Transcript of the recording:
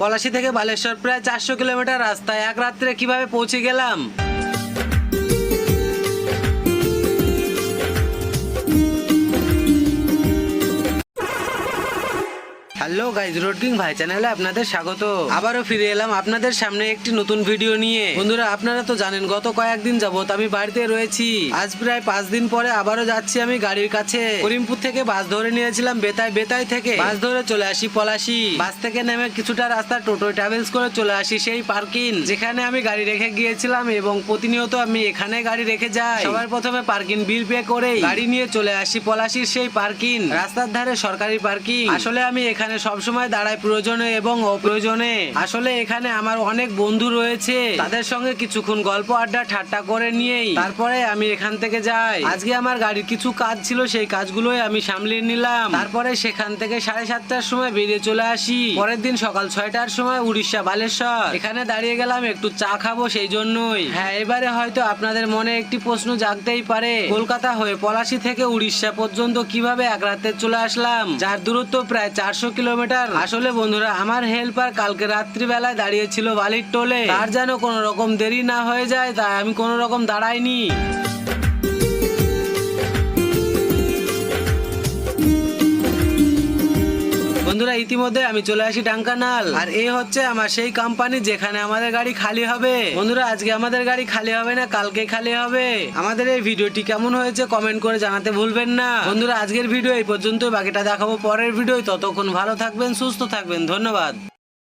পলাশি থেকে বালেশ্বর প্রায় চারশো কিলোমিটার রাস্তায়। এক রাত্রে কীভাবে পৌঁছে গেলাম? হ্যালো গাইজ, রোড কিং ভাই চ্যানেলে আপনাদের স্বাগত। আবারও ফিরে এলাম আপনাদের সামনে একটি নতুন ভিডিও নিয়ে। বন্ধুরা, আপনারা তো জানেন, গত কয়েকদিন যাবত আমি বাড়িতে রয়েছি। আজ প্রায় পাঁচ দিন পরে আবারও যাচ্ছি আমি গাড়ির কাছে। করিমপুর থেকে বাস ধরে নিয়েছিলাম বেতায় বেতাই থেকে। বাস ধরে চলে আসি পলাশি। বাস থেকে নেমে কিছুটা রাস্তা টোটো ট্রাভেলস করে চলে আসি সেই পার্কিং। যেখানে আমি গাড়ি রেখে গিয়েছিলাম এবং প্রতিনিয়ত আমি এখানে গাড়ি রেখে যাই। সবার প্রথমে পার্কিং বিল পে করে গাড়ি নিয়ে চলে আসি পলাশির সেই পার্কিং। রাস্তার ধারে সরকারি পার্কিং। আসলে আমি এখানে সব দাঁড়ায় প্রয়োজনে এবং অপ্রয়োজনে। আসলে এখানে আমার অনেক বন্ধু রয়েছে। তাদের সঙ্গে কিছুক্ষণ গল্প আড্ডা, ঠাট্টা করে নিয়েই তারপরে আমি এখান থেকে যাই। আজকে আমার গাড়ির কিছু কাজ ছিল, সেই কাজগুলোই আমি সামলিয়ে নিলাম। তারপরে সেখান থেকে সাড়ে সাতটার সময় বেরিয়ে চলে আসি। পরের দিন সকাল ছয়টার সময় উড়িষ্যা বালেশ্বর। এখানে দাঁড়িয়ে গেলাম, একটু চা খাব সেই জন্যই। হ্যাঁ এবারে হয়তো আপনাদের মনে একটি প্রশ্ন জাগতেই পারে। কলকাতা হয়ে পলাশি থেকে উড়িষ্যা পর্যন্ত কীভাবে এক রাতে চলে আসলাম? যার দূরত্ব প্রায় চারশো কিলোমিটার। আসলে বন্ধুরা, আমার হেল্পার কালকে রাত্রিবেলায় দাঁড়িয়েছিল বালির টোলে। আর যেন কোনো রকম দেরি না হয়ে যায়, তাই আমি কোনো রকম দাঁড়াইনি। বন্ধুরা, ইতিমধ্যে আমি চলে আসি ডাঙ্কানাল আর এই হচ্ছে আমার সেই কোম্পানি যেখানে আমাদের গাড়ি খালি হবে। বন্ধুরা, আজকে আমাদের গাড়ি খালি হবে না, কালকে খালি হবে। আমাদের এই ভিডিওটি কেমন হয়েছে কমেন্ট করে জানাতে ভুলবেন না। বন্ধুরা, আজকের ভিডিও এই পর্যন্ত বাকিটা দেখাবো পরের ভিডিও ততক্ষণ ভালো থাকবেন, সুস্থ থাকবেন। ধন্যবাদ।